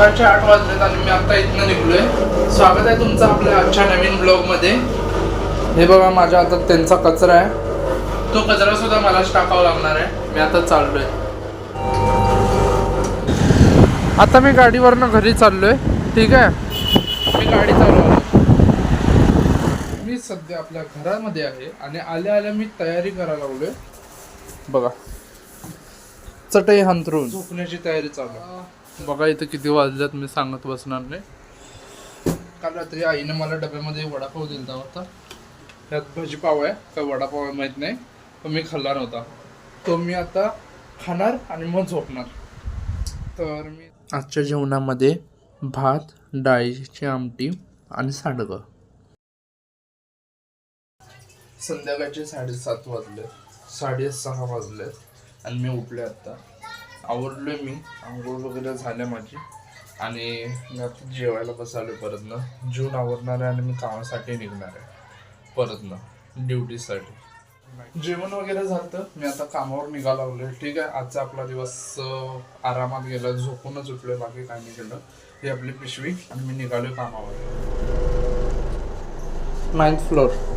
सकाळचे आठ वाजलेत आणि मी आता इथनं निघलोय. स्वागत आहे तुमचं आपल्या आजच्या नवीन ब्लॉगमध्ये. हे बघा माझ्या हातात त्यांचा कचरा आहे. तो कचरा सुद्धा मलाच टाकावा लागणार आहे. मी आता चाललोय. आता मी गाडीवरनं घरी चाललोय. ठीक आहे? मी गाडी चालवलो मी सध्या आपल्या घरामध्ये आहे आणि आल्या आल्या मी तयारी करायला लागलोय. बघा. चटई हंतरून झोपण्याची तयारी चालू. बघा इथं किती वाजल्यात मी सांगत बसणार नाही. काल रात्री आईने मला डब्यामध्ये वडापाव दिला होता. त्यात भजीपाव आहे का वडापाव आहे माहीत नाही पण मी खाल्ला नव्हता. तो मी आता खाणार आणि मग झोपणार. तर मी आजच्या जेवणामध्ये भात डाळीची आमटी आणि सांडगं. संध्याकाळचे साडेसात वाजले साडेसहा वाजले आणि मी उठले आत्ता आवरलोय मी आंघोळ वगैरे झाल्या माझी. आणि मी आता जेवायला बसालो परत ना. जून आवडणार आहे आणि मी कामासाठी निघणार आहे. परत ना ड्युटीसाठी. जेवण वगैरे झालं मी आता कामावर निघायला लागलोय. ठीक आहे आजचा आपला दिवस आरामात गेला. झोपूनच उठलोय बाकी काय नाही केलं. ही आपली पिशवी आणि मी निघालोय कामावर. Ninth floor